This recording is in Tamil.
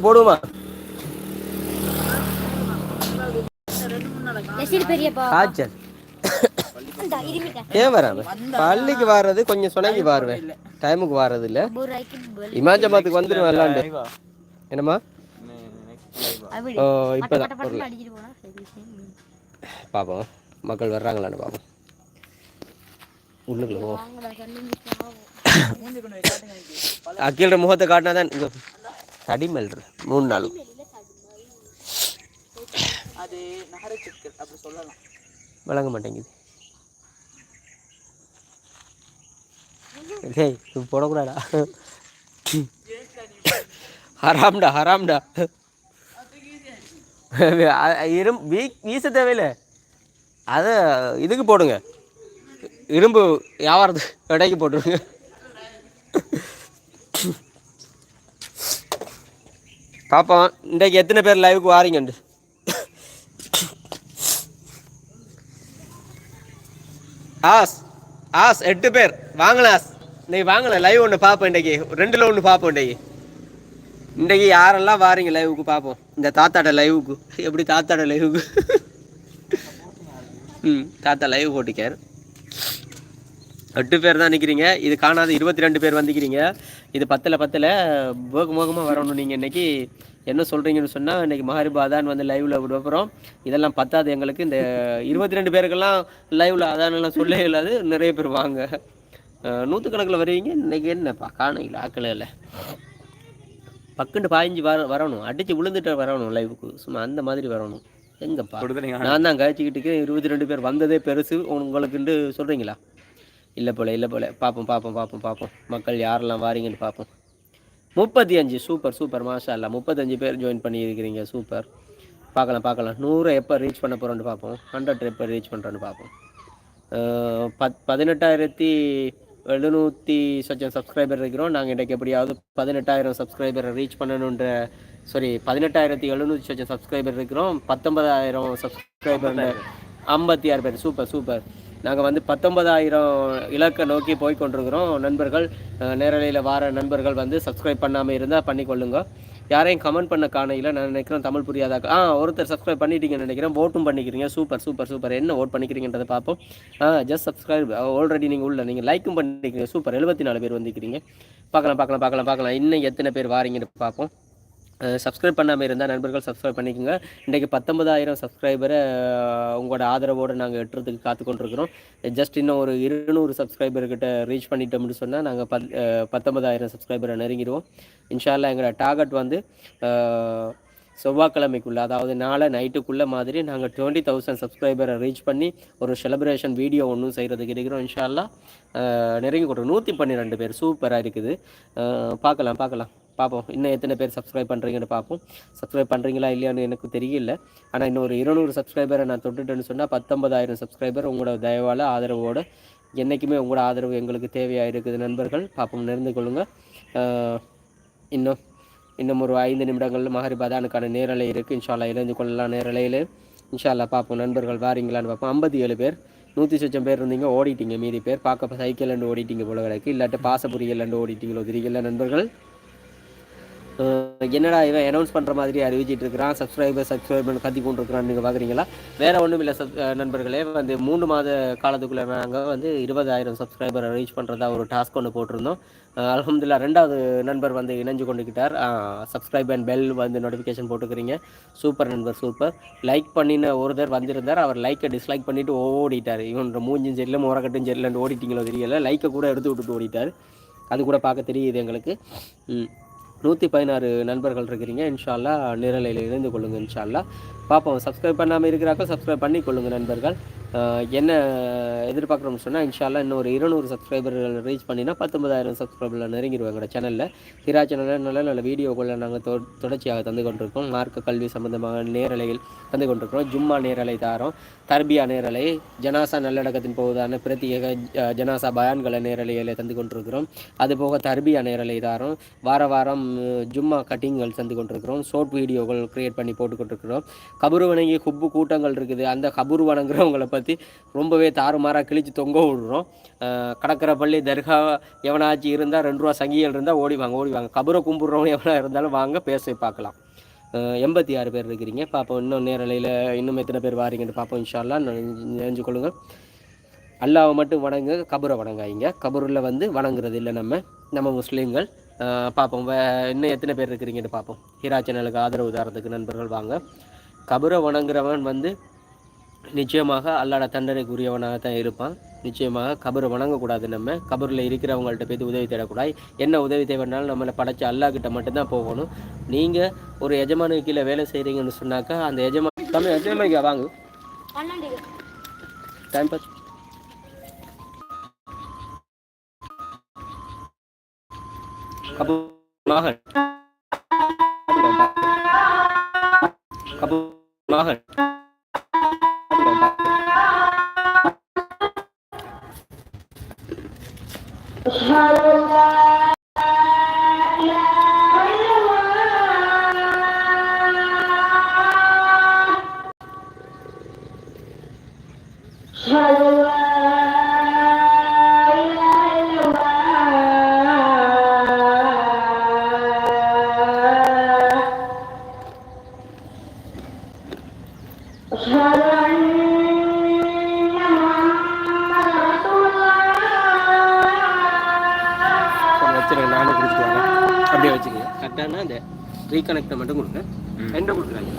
போடுமா? காய்ச்சல். ஏன் வராம? பள்ளிக்கு வர்றது கொஞ்சம் சொனங்கி வாருவேன் டைமுக்கு வர்றது இல்ல இமாஞ்சமாத்துக்கு வந்துடும் விளாண்டு என்னம்மா ஓ இப்பதான் பொருள். பார்ப்போம் மக்கள் வர்றாங்களான்னு பார்ப்போம் உள்ளுக்குள்ள அக்கீழ முகத்தை காட்டினா தான் இங்க தடிமல் மூணு நாள் விளங்க மாட்டேங்குது. டேய் இது போடக்கூடாடா ஹராம்டா ஹராம்டா. இரும் வீ வீச தேவையில்ல. அதை இதுக்கு போடுங்க. இரும்பு வியாபாரத்துக்கு இடைக்கு போட்டுருங்க. பார்ப்போம் இன்றைக்கு எத்தனை பேர் லைவுக்கு வாரீங்கண்டு ஆஸ் ஆஸ் எட்டு பேர். வாங்கலாம் ஆஸ். இன்னைக்கு வாங்கலாம் லைவ் ஒன்று பார்ப்போம் இன்றைக்கி. ரெண்டில் ஒன்று பார்ப்போம் இன்றைக்கி. இன்றைக்கி யாரெல்லாம் வாரீங்க லைவுக்கு பார்ப்போம் இந்த தாத்தாட்ட லைவுக்கு எப்படி தாத்தாட்ட லைவுக்கு ம் தாத்தா லைவ் போட்டுக்கார் எட்டு பேர் தான் நிற்கிறீங்க இது காணாத இருபத்தி ரெண்டு பேர் வந்துக்கிறீங்க. இது பத்தில் பத்தில் போக மோகமாக வரணும் நீங்கள் இன்னைக்கு? என்ன சொல்கிறீங்கன்னு சொன்னால் இன்னைக்கு மஹரிபா அதான் வந்து லைவில் விடுறோம் இதெல்லாம் பத்தாது எங்களுக்கு. இந்த இருபத்தி ரெண்டு பேருக்கெல்லாம் லைவில் அதானெல்லாம் சொல்ல இல்லாது நிறைய பேர் வாங்க. நூற்றுக்கணக்கில் வருவீங்க. இன்னைக்கு என்னப்பா? காணையில் ஆக்கல இல்லை. பக்குண்டு பாய்ஞ்சு வர வரணும். அடித்து விழுந்துட்டு வரணும் லைவுக்கு சும்மா அந்த மாதிரி வரணும். எங்கப்பா? நான் தான் கழிச்சிக்கிட்டு இருபத்தி ரெண்டு பேர் வந்ததே பெருசு. உங்களுக்குண்டு சொல்கிறீங்களா இல்லை போல இல்லை போல. பார்ப்போம் பார்ப்போம் பார்ப்போம் பார்ப்போம் மக்கள் யாரெல்லாம் வாரீங்கன்னு பார்ப்போம் முப்பத்தி அஞ்சு சூப்பர் சூப்பர். மாஷா அல்லா முப்பத்தஞ்சு பேர் ஜாயின் பண்ணியிருக்கிறீங்க. சூப்பர். பார்க்கலாம் பார்க்கலாம். நூறை எப்போ ரீச் பண்ண போகிறோன்னு பார்ப்போம் ஹண்ட்ரட் எப்போ ரீச் பண்ணுறோன்னு பார்ப்போம் பத் பதினெட்டாயிரத்தி எழுநூற்றி சொச்சம் சப்ஸ்கிரைபர் இருக்கிறோம். நாங்கள் இன்றைக்கு எப்படியாவது பதினெட்டாயிரம் சப்ஸ்கிரைபரை ரீச் பண்ணணுன்ற சாரி பதினெட்டாயிரத்தி எழுநூற்றி சொச்சம் சப்ஸ்கிரைபர் இருக்கிறோம். பத்தொன்பதாயிரம் சப்ஸ்கிரைபர் ஐம்பத்தி ஆறு பேர். Super super. நாங்கள் வந்து பத்தொன்பதாயிரம் இலக்கை நோக்கி போய் கொண்டிருக்கிறோம். நண்பர்கள் நேரலையில் வார நண்பர்கள் வந்து சப்ஸ்கிரைப் பண்ணாமல் இருந்தால் பண்ணிக்கொள்ளுங்க யாரையும் கமெண்ட் பண்ண காணையில் நான் நினைக்கிறேன் தமிழ் புரியாதா ஆ ஒருத்தர் சப்ஸ்கிரைப் பண்ணிட்டீங்கன்னு நினைக்கிறேன். ஓட்டும் பண்ணிக்கிறீங்க. Super super super. என்ன ஓட் பண்ணிக்கிறீங்கன்றதை பார்ப்போம் ஆ ஜஸ்ட் சப்ஸ்கிரைப் ஆல்ரெடி நீங்கள் உள்ள நீங்கள் லைக்கும் பண்ணிக்கிறீங்க. சூப்பர். எழுபத்தி நாலு பேர் வந்துக்கிறீங்க பார்க்கலாம் பார்க்கலாம் பார்க்கலாம் பார்க்கலாம் இன்னும் எத்தனை பேர் வாரீங்கன்னு பார்ப்போம் சப்ஸ்கிரைப் பண்ணாமல் இருந்தால் நண்பர்கள் சப்ஸ்கிரைப் பண்ணிக்கோங்க. இன்றைக்கி பத்தொன்பதாயிரம் சப்ஸ்கிரைபரை உங்களோட ஆதரவோடு நாங்கள் எட்டுறதுக்கு காத்து கொண்டிருக்கிறோம். ஜஸ்ட் இன்னும் ஒரு இருநூறு சப்ஸ்கிரைபர்கிட்ட ரீச் பண்ணிட்டோம்னு சொன்னால் நாங்கள் பத் பத்தொன்பதாயிரம் சப்ஸ்கிரைபரை நெருங்கிடுவோம் இன்ஷால்லா எங்களோட டார்கெட் வந்து செவ்வாய்க்கிழமைக்குள்ளே அதாவது நாளை நைட்டுக்குள்ளே மாதிரி நாங்கள் டுவெண்ட்டி தௌசண்ட் சப்ஸ்கிரைபரை ரீச் பண்ணி ஒரு செலிப்ரேஷன் வீடியோ ஒன்றும் செய்கிறதுக்கு இருக்கிறோம். இன்ஷால்லா நெருங்கி கொடுறோம் நூற்றி பன்னிரெண்டு பேர். சூப்பராக இருக்குது. பார்க்கலாம் பார்க்கலாம். பார்ப்போம். இன்னும் எத்தனை பேர் சப்ஸ்கிரைப் பண்ணுறீங்கன்னு பார்ப்போம். சப்ஸ்கிரைப் பண்ணுறீங்களா இல்லையான்னு எனக்கு தெரியல. ஆனால் இன்னும் ஒரு இருநூறு சப்ஸ்கிரைபரை நான் தொட்டுட்டேன்னு சொன்னால் பத்தொன்பதாயிரம் சப்ஸ்கிரைபர் உங்களோட தயவால் ஆதரவோடு என்றைக்குமே உங்களோட ஆதரவு எங்களுக்கு தேவையாக இருக்குது நண்பர்கள் பார்ப்போம் நிறந்து கொள்ளுங்கள் இன்னும் இன்னும் ஒரு ஐந்து நிமிடங்களில் மகரிபாதானுக்கான நேரலை இருக்குது இன்ஷால்லா இணைந்து கொள்ளலாம் நேரலையில். இன்ஷால்லா பார்ப்போம் நண்பர்கள் வாரீங்களான்னு பார்ப்போம். ஐம்பத்தி ஏழு பேர் நூற்றி சொச்சம் பேர் இருந்தீங்க ஓடிட்டீங்க மீதி பேர். பார்க்க சைக்கிள் ஓடிட்டீங்க போல கிடக்கு. இல்லாட்டி பாசபுரியல் ஓடிட்டீங்களோ தெரியல நண்பர்கள். என்னடா இவன் அனௌன்ஸ் பண்ணுற மாதிரி அறிவிச்சிட்டு இருக்கிறான்? சப்ஸ்கிரைபர் சப்ஸ்கிரைபர் கத்தி கொண்டு இருக்கிறான் நீங்கள் பார்க்குறீங்களா வேற ஒன்றும் இல்லை சப் நண்பர்களே. வந்து மூணு மாத காலத்துக்குள்ளே நாங்கள் வந்து இருபதாயிரம் சப்ஸ்கிரைபரை ரீச் பண்ணுறதா ஒரு டாஸ்க் ஒன்று போட்டிருந்தோம். அலமதுல்லா ரெண்டாவது நண்பர் வந்து இணைஞ்சு கொண்டுக்கிட்டார் சப்ஸ்கிரைப் அண்ட் பெல் வந்து நோட்டிஃபிகேஷன் போட்டுக்கிறீங்க. சூப்பர் நண்பர் சூப்பர். லைக் பண்ணின ஒருத்தர் வந்திருந்தார். அவர் லைக்கை டிஸ்லைக் பண்ணிவிட்டு ஓடிட்டார். இவன் மூஞ்சும் சரியில்லை முறக்கட்டும் சரியில்லைன்னு ஓடிட்டீங்களோ தெரியல. லைக்கை கூட எடுத்து விட்டுட்டு ஓடிட்டார். அது கூட பார்க்க தெரியுது எங்களுக்கு. ம். நூற்றி பதினாறு நண்பர்கள் இருக்கிறீங்க. இன்ஷால்லா நிரலையில் இணைந்து கொள்ளுங்கள் இன்ஷால்லா பார்ப்போம் சப்ஸ்கிரைப் பண்ணாமல் இருக்கிறாக்க சப்ஸ்கிரைப் பண்ணி கொள்ளுங்கள் நண்பர்கள். என்ன எதிர்பார்க்குறோம்னு சொன்னால் இன்ஷால்லா இன்னும் ஒரு இருநூறு சப்ஸ்கிரைபர்கள் ரீச் பண்ணினா பத்தொன்பதாயிரம் சப்ஸ்கிரைபரில் நெருங்கிடுவோம் எங்களோட சேனலில் ஹிரா சேனலில் நல்ல நல்ல வீடியோக்களை நாங்கள் தொ தொடர்ச்சியாக தந்து கொண்டிருக்கோம். மார்க்க கல்வி சம்பந்தமாக நேரலைகள் தந்து கொண்டிருக்கிறோம். ஜும்மா நேரலை தாரோம். தர்பியா நேரலை ஜனாசா நல்லடக்கத்தின் போவதான பிரத்யேக ஜனாசா பயான்கள நேரலையில் தந்து கொண்டிருக்கிறோம். அதுபோக தர்பியா நேரலை தாரோம். வார வாரம் ஜும்மா கட்டிங்கள் தந்து கொண்டிருக்கிறோம். ஷார்ட் வீடியோக்கள் க்ரியேட் பண்ணி போட்டுக்கொண்டிருக்கிறோம் கபுரு வணங்கி குப்பு கூட்டங்கள் இருக்குது. அந்த கபுரு வணங்குறவங்களை பற்றி பயன்படுத்தி ரொம்பவே தாறுமாறாக கிழிச்சு தொங்க விடுறோம். கடற்கரை பள்ளி தர்கா எவனாச்சு இருந்தால் ரெண்டு ரூபா சங்கிகள் இருந்தால் ஓடி வாங்க ஓடி வாங்க. கபரை கும்பிட்றவங்க எவனா இருந்தாலும் வாங்க பேச பார்க்கலாம். எண்பத்தி ஆறு பேர் இருக்கிறீங்க. பார்ப்போம் இன்னும் நேரலையில் இன்னும் எத்தனை பேர் வாரீங்கன்னு பார்ப்போம் இன்ஷால்லா நினைஞ்சு கொள்ளுங்கள். அல்லாவை மட்டும் வணங்கு கபரை வணங்காயிங்க கபூரில் வந்து வணங்குறது இல்லை நம்ம நம்ம முஸ்லீம்கள். பார்ப்போம் வே இன்னும் எத்தனை பேர் இருக்கிறீங்கன்னு பார்ப்போம். ஹீரா சேனலுக்கு ஆதரவு தரத்துக்கு நண்பர்கள் வாங்க. கபரை வணங்குறவன் வந்து நிச்சயமாக அல்லாட தண்டனைக்குரியவனாக தான் இருப்பான். நிச்சயமாக கபர் வணங்கக்கூடாது நம்ம. கபரில் இருக்கிறவங்கள்ட்ட போய் உதவி தேடக்கூடாது. என்ன உதவி தேவைன்னாலும் நம்மளை படைச்ச அல்லாஹ் கிட்ட மட்டும்தான் போகணும். நீங்கள் ஒரு எஜமானு கீழே வேலை செய்கிறீங்கன்னு சொன்னாக்கா அந்த எஜமா தமிழ் எஜமானிக்கா வாங்க. டைம் பாஸ் கபு மகன். Hallelujah. வச்சுருங்க நானும் கொடுத்துட்டு வரேன். அப்படியே வச்சுக்கோங்க. கரெக்டானா அந்த ரீகனெக்டை மட்டும் கொடுங்க. என்ன கொடுக்குறாங்க.